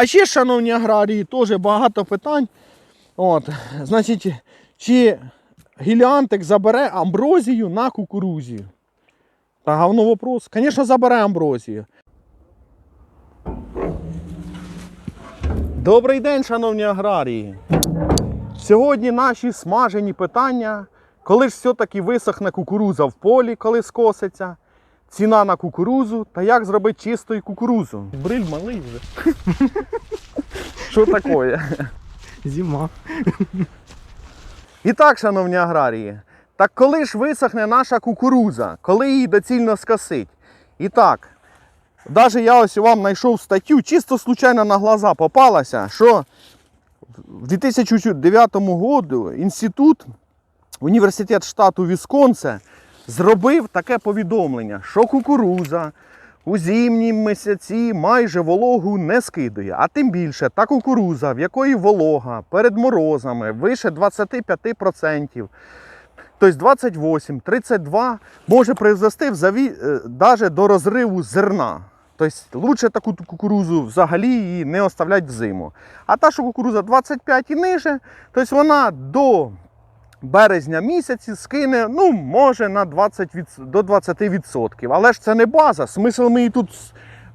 А ще, шановні аграрії, теж багато питань. От, значить, чи гіліантик забере амброзію на кукурузію? Та говно вопрос. Звісно, забере амброзію. Добрий день, шановні аграрії. Сьогодні наші смажені питання. Коли ж все-таки висохне кукуруза в полі, коли скоситься, ціна на кукурузу та як зробити чистою кукурузу. Бриль малий вже. Що таке? Зима. І так, шановні аграрії, так коли ж висохне наша кукуруза, коли її доцільно скосить? І так, навіть я ось вам знайшов статтю, чисто случайно на глаза попалася, що в 2009 году інститут, університет штату Вісконсе зробив таке повідомлення, що кукуруза у зимні місяці майже вологу не скидує. А тим більше та кукуруза, в якої волога перед морозами вище 25%, тобто 28, 32, може призвести взагалі навіть до розриву зерна. Тобто лучше таку кукурузу взагалі її не оставляти в зиму. А та, що кукуруза 25 і ниже, тобто вона до березня місяці скине, ну, може на 20 від... до 20%. Але ж це не база. Смисл ми її тут.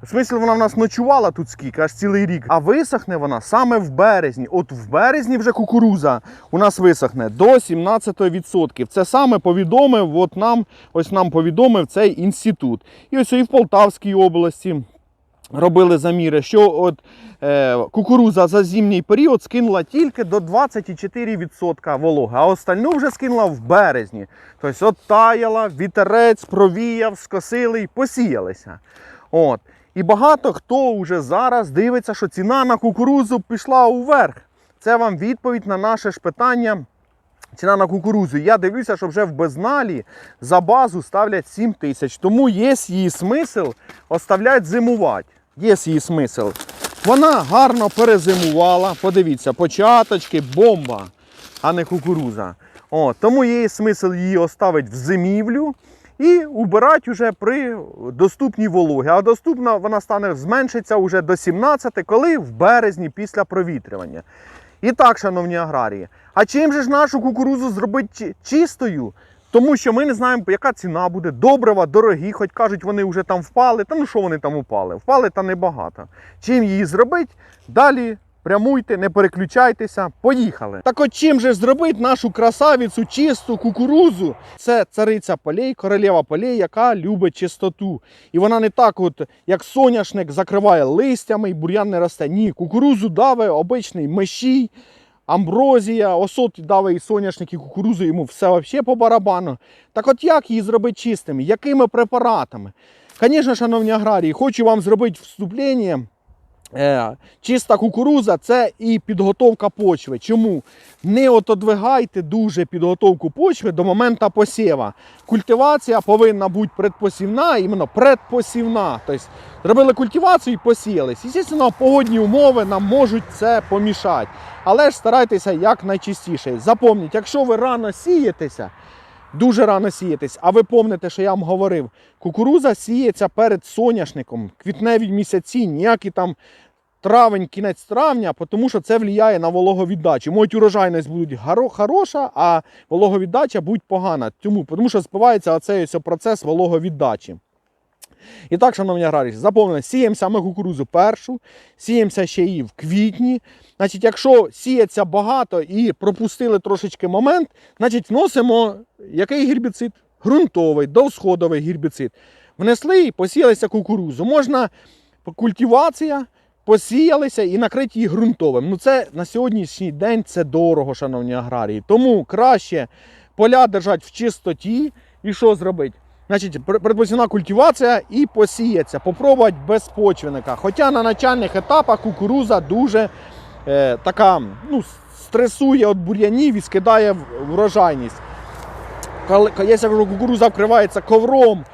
Смисл вона в нас ночувала тут скільки, аж цілий рік. А висохне вона саме в березні. От в березні вже кукуруза у нас висохне до 17%. Це саме повідомив, от нам, ось нам повідомив цей інститут. І ось і в Полтавській області робили заміри, що от е, кукуруза за зимній період скинула тільки до 24% вологи, а остальну вже скинула в березні. Тобто от таяла, вітерець, провіяв, скосили і посіялися. От. І багато хто вже зараз дивиться, що ціна на кукурузу пішла уверх. Це вам відповідь на наше ж питання. Ціна на кукурузу. Я дивлюся, що вже в безналі за базу ставлять 7 тисяч. Тому є її смисл оставляти зимувати. Є її смисл. Вона гарно перезимувала. Подивіться, початочки, бомба, а не кукуруза. О, тому є смисл її оставити в зимівлю і убирати вже при доступній вологі. А доступна вона стане зменшиться вже до 17, коли в березні після провітрювання. І так, шановні аграрії, а чим же ж нашу кукурузу зробити чистою? Тому що ми не знаємо, яка ціна буде, добрива, дорогі, хоч кажуть, вони вже там впали. Та ну що вони там упали? Впали та небагато. Чим її зробити? Далі прямуйте, не переключайтеся, поїхали. Так от чим же зробити нашу красавицю, чисту кукурузу? Це цариця полей, королева полей, яка любить чистоту. І вона не так, от, як соняшник, закриває листями і бур'ян не росте. Ні, кукурузу даве обичний мещій, амброзія, осот дали і соняшник, і кукурузу, йому все взагалі по барабану. Так от як її зробити чистими? Якими препаратами? Звісно, шановні аграрії, хочу вам зробити вступлення. Е, чиста кукуруза це і підготовка почви. Чому? Не отодвигайте дуже підготовку почви до моменту посіва. Культивація повинна бути предпосівна, іменно предпосівна. Тобто зробили культивацію і посіялись. Звісно, погодні умови нам можуть це помішати. Але ж старайтеся якнайчистіше. Запомніть, якщо ви рано сієтеся, дуже рано сіятись. А ви помните, що я вам говорив, кукуруза сіється перед соняшником, квітневі місяці, ніякі там травень, кінець травня, тому що це впливає на вологовіддачу. Можуть урожайність буде хороша, а вологовіддача буде погана. Тому, Тому що збивається оцей процес вологовіддачі. І так, шановні аграрії, запомнили, сіємося ми кукурузу першу, сіємося ще її в квітні. Значить, якщо сіється багато і пропустили трошечки момент, значить вносимо який гербіцид? Ґрунтовий, довсходовий гербіцид. Внесли і посіялися кукурузу. Можна культивація, посіялися і накрити її ґрунтовим. Ну це на сьогоднішній день це дорого, шановні аграрії. Тому краще поля держати в чистоті. І що зробити? Значить, пр- культивація і посіяться. Попробувати без почвенника. Хоча на начальних етапах кукуруза дуже е, така ну, стресує від бур'янів і скидає врожайність. Коли, якщо кукуруза вкривається ковром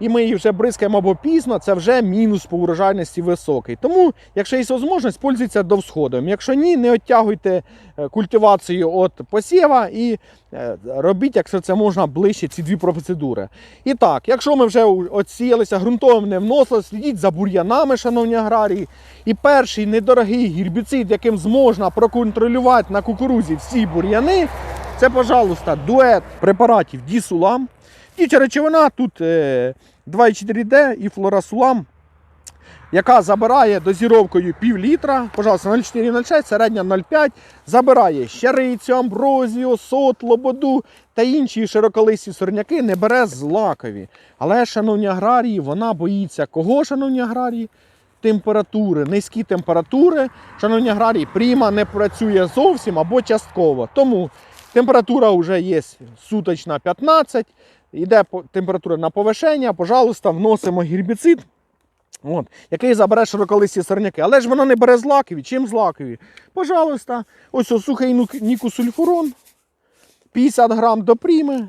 і ми її вже бризкаємо або пізно, це вже мінус по урожайності високий. Тому, якщо є можливість, пользуйтесь довсходом. Якщо ні, не оттягуйте е, культивацію від посіва і е, робіть, якщо це можна, ближче ці дві процедури. І так, якщо ми вже оціялися, ґрунтовим не вносили, слідіть за бур'янами, шановні аграрії. І перший недорогий гербіцид, яким зможна проконтролювати на кукурузі всі бур'яни, це, пожалуйста, дует препаратів Дісулам. Діюча речовина тут е, 2,4D і флорасулам, яка забирає дозіровкою пів літра, пожалуйста, 0,4-0,6, середня 0,5, забирає щарицю, амброзію, сот, лободу та інші широколисті сорняки, не бере злакові. Але, шановні аграрії, вона боїться кого, шановні аграрії? Температури, низькі температури, шановні аграрії, пріма не працює зовсім або частково. Тому температура вже є суточна 15, йде температура на повишення, пожалуйста, вносимо гербіцид, от, який забере широколисті сорняки. Але ж воно не бере злакові. Чим злакові? Пожалуйста, ось ось сухий нікусульфурон, 50 грам до пріми,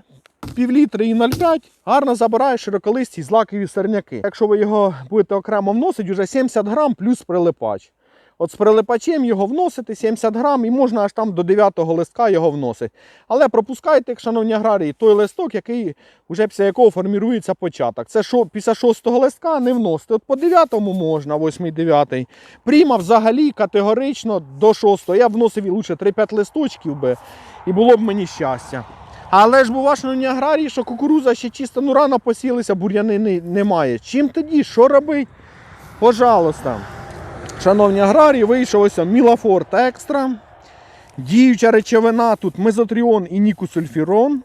півлітри і 0,5 гарно забирає широколисті злакові сорняки. Якщо ви його будете окремо вносити, вже 70 грам плюс прилипач. От з прилипачем його вносити 70 грам і можна аж там до 9-го листка його вносити. Але пропускайте, шановні аграрії, той листок, який вже після якого формірується початок. Це що після 6-го листка не вносити. От по 9-му можна, 8-9. Пріма взагалі категорично до 6-го. Я б вносив і лише 3-5 листочків би, і було б мені щастя. Але ж бува, шановні аграрії, що кукуруза ще чисто ну рано посілися, бур'яни немає. Чим тоді? Що робити? Пожалуйста. Шановні аграрії, вийшов ось Мілафорт Екстра. Діюча речовина тут мезотріон і нікусульфірон.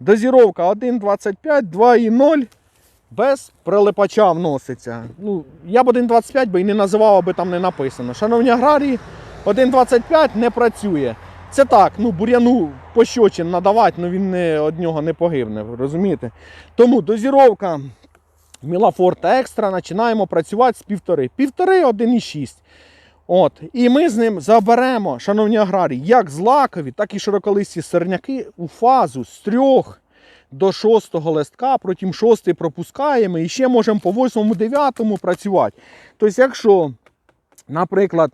Дозіровка 1,25, 2,0. Без прилипача вноситься. Ну, я б 1,25 би і не називав, аби там не написано. Шановні аграрії, 1,25 не працює. Це так, ну бур'яну пощочин надавати, ну він не, од нього не погибне, розумієте? Тому дозіровка Мілафорт Екстра починаємо працювати з півтори. Півтори 1,6. От. І ми з ним заберемо, шановні аграрії, як злакові, так і широколисті сорняки у фазу з трьох до шостого листка, потім шостий пропускаємо і ще можемо по восьмому, дев'ятому працювати. Тобто, якщо, наприклад,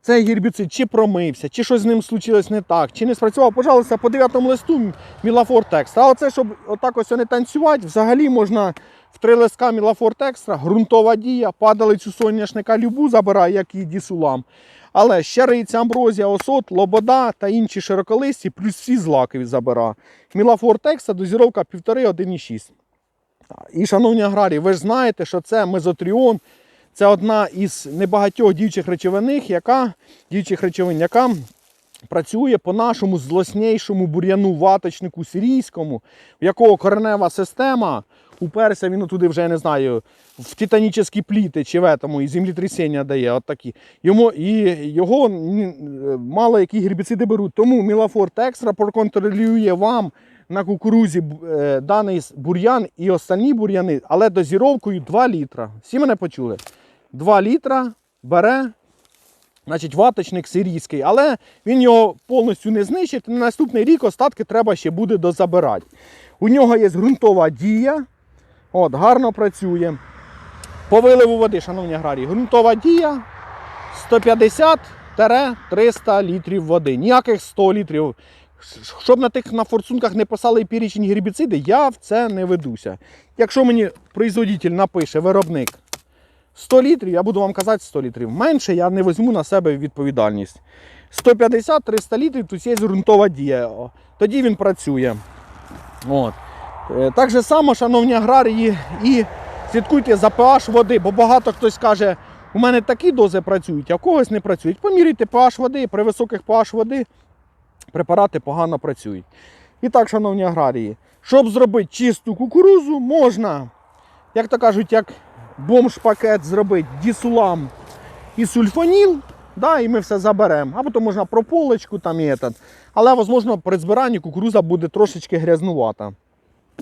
цей гербіцид чи промився, чи щось з ним случилось не так, чи не спрацював, пожалуйста, по дев'ятому листу Мілафорт Екстра. А оце, щоб отак ось не танцювати, взагалі можна в три листка Мілафорт Екстра, ґрунтова дія, падалицю соняшника любу забирає, як і дісулам. Але щариця, амброзія, осот, лобода та інші широколисті, плюс всі злакові забира. Мілафорт Екстра, дозіровка 1,5-1,6. І, шановні аграрії, ви ж знаєте, що це мезотріон, це одна із небагатьох діючих речовин, яка, діючих речовин, яка працює по нашому злоснішому бур'яну ваточнику сирійському, в якого коренева система, уперся він туди вже, я не знаю, в титанічні пліти чи в етому, і землетрясіння дає. От такі. Йому, і його мало які гербіциди беруть. Тому Мілафорт Екстра проконтролює вам на кукурузі е, даний бур'ян і останні бур'яни, але дозіровкою 2 літра. Всі мене почули? 2 літра бере значить, ваточник сирійський, але він його повністю не знищить. На наступний рік остатки треба ще буде дозабирати. У нього є ґрунтова дія. От, гарно працює. По виливу води, шановні аграрії, ґрунтова дія 150-300 літрів води. Ніяких 100 літрів. Щоб на тих на форсунках не писали перечень гербіциди, я в це не ведуся. Якщо мені производитель напише, виробник 100 літрів, я буду вам казати 100 літрів. Менше я не візьму на себе відповідальність. 150-300 літрів тут є ґрунтова дія. Тоді він працює. От. Е, Так же само, шановні аграрії, і слідкуйте за pH води, бо багато хтось каже, у мене такі дози працюють, а в когось не працюють. Поміряйте pH води, при високих pH води препарати погано працюють. І так, шановні аграрії, щоб зробити чисту кукурузу, можна, як то кажуть, як бомж-пакет зробити дісулам і сульфоніл, да, і ми все заберемо. А потім можна прополочку там і этот. Але, можливо, при збиранні кукуруза буде трошечки грязнувата.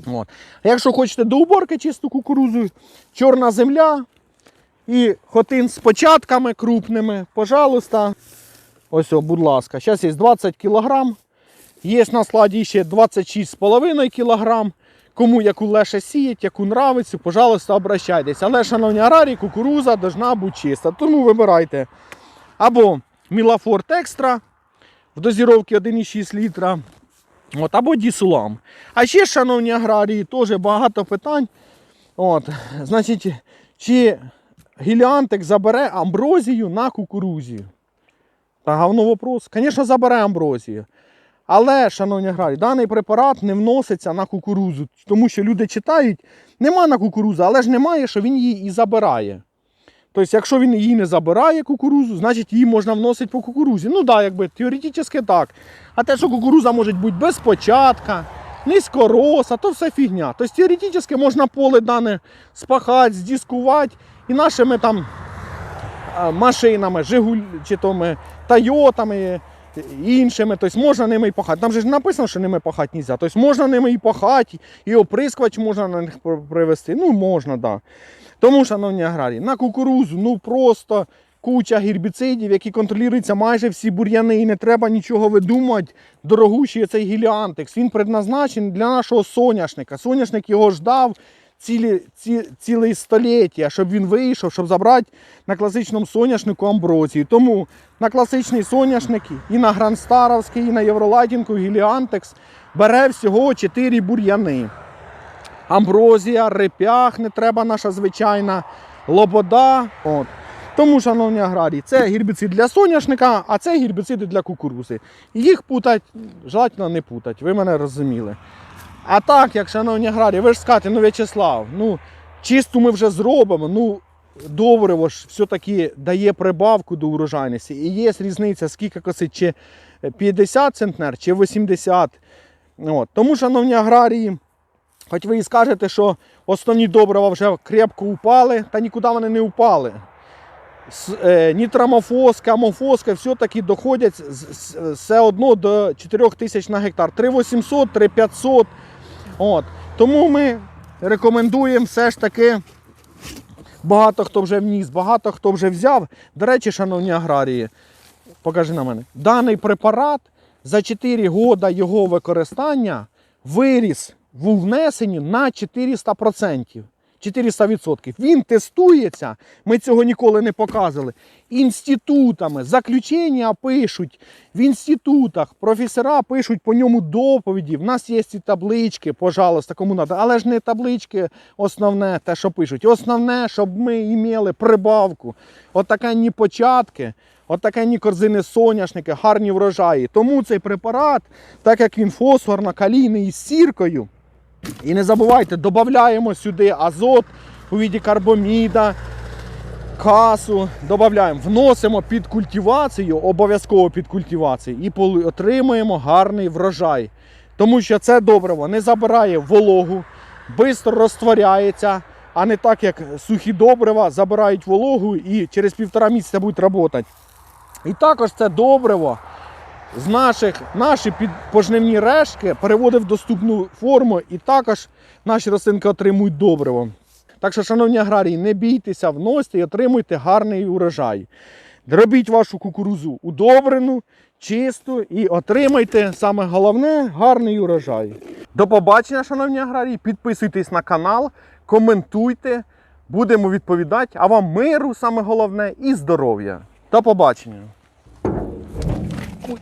От. Якщо хочете до уборки чисту кукурузу, чорна земля і хотин з початками крупними, пожалуйста. Ось, о, будь ласка, зараз є 20 кг. Є на складі ще 26,5 кг. Кому яку леше сіять, яку нравиться, пожалуйста, обращайтесь. Але, шановні аграрії, кукуруза должна бути чиста. Тому вибирайте або Мілафорт Екстра в дозіровці 1,6 літра, от, або Дісулам. А ще, шановні аграрії, теж багато питань. От, значить, чи гіліантик забере амброзію на кукурузі? Та говно вопрос. Звісно, забере амброзію. Але, шановні аграрії, даний препарат не вноситься на кукурузу, тому що люди читають, нема на кукурузу, але ж немає, що він її і забирає. Тобто, якщо він її не забирає кукурузу, значить її можна вносити по кукурузі. Ну да, якби теоретично так. А те, що кукуруза може бути без початка, низькороса, то все фігня. Тобто теоретично можна поле дане спахати, здіскувати і нашими там машинами, Жигуль, чи то ми, Тойотами, іншими, тобто можна ними і пахати. Там же ж написано, що ними пахати не можна. Тобто можна ними і пахати, і оприскувач можна на них привезти. Ну, можна, так. Да. Тому, шановні аграрії, на кукурузу ну просто куча гербіцидів, які контролюються майже всі бур'яни, і не треба нічого видумувати. Дорогущий цей гіліантекс. Він предназначений для нашого соняшника. Соняшник його ждав цілі, ці, ціле століття, щоб він вийшов, щоб забрати на класичному соняшнику амброзію. Тому на класичний соняшник і на Грандстаровський, і на Євролайтінку гіліантекс бере всього 4 бур'яни. Амброзія, репях не треба наша звичайна, лобода. От. Тому, шановні аграрії, це гербіцид для соняшника, а це гербіциди для кукурузи. Їх путать, желательно не путать, ви мене розуміли. А так, як, шановні аграрії, ви ж скажете, ну В'ячеслав, ну чисту ми вже зробимо, ну добриво ж все-таки дає прибавку до урожайності. І є різниця, скільки косить, чи 50 центнер, чи 80. От. Тому, шановні аграрії, Хоч ви і скажете, що основні добрива вже крепко упали, та нікуди вони не упали. Е, Нітрамофоска, амофоска все-таки доходять все одно до 4 тисяч на гектар. 3800, 3500. От. Тому ми рекомендуємо все ж таки. Багато хто вже вніс, багато хто вже взяв. До речі, шановні аграрії, покажи на мене. Даний препарат за 4 роки його використання виріс в внесенні на 400%. 400%. Він тестується, ми цього ніколи не показували. Інститутами, заключення пишуть в інститутах, професора пишуть по ньому доповіді. В нас є ці таблички, пожалуйста, кому треба. Але ж не таблички основне, те, що пишуть. Основне, щоб ми мали прибавку. От такі початки, от такі корзини соняшники, гарні врожаї. Тому цей препарат, так як він фосфорно-калійний із сіркою. І не забувайте, додаємо сюди азот у віді карбоміда, касу, додаємо, вносимо під культивацію, обов'язково під культивацію, і отримуємо гарний врожай. Тому що це добриво не забирає вологу, швидко розтворяється, а не так, як сухі добрива забирають вологу і через півтора місяця будуть працювати. І також це добриво з наших наші під- пожнивні рештки переводив в доступну форму, і також наші рослинки отримують добриво. Так що, шановні аграрії, не бійтеся, вносьте і отримуйте гарний урожай. Робіть вашу кукурузу удобрену, чисту і отримайте саме головне гарний урожай. До побачення, шановні аграрії. Підписуйтесь на канал, коментуйте, будемо відповідати. А вам миру, саме головне, і здоров'я. До побачення. Ой.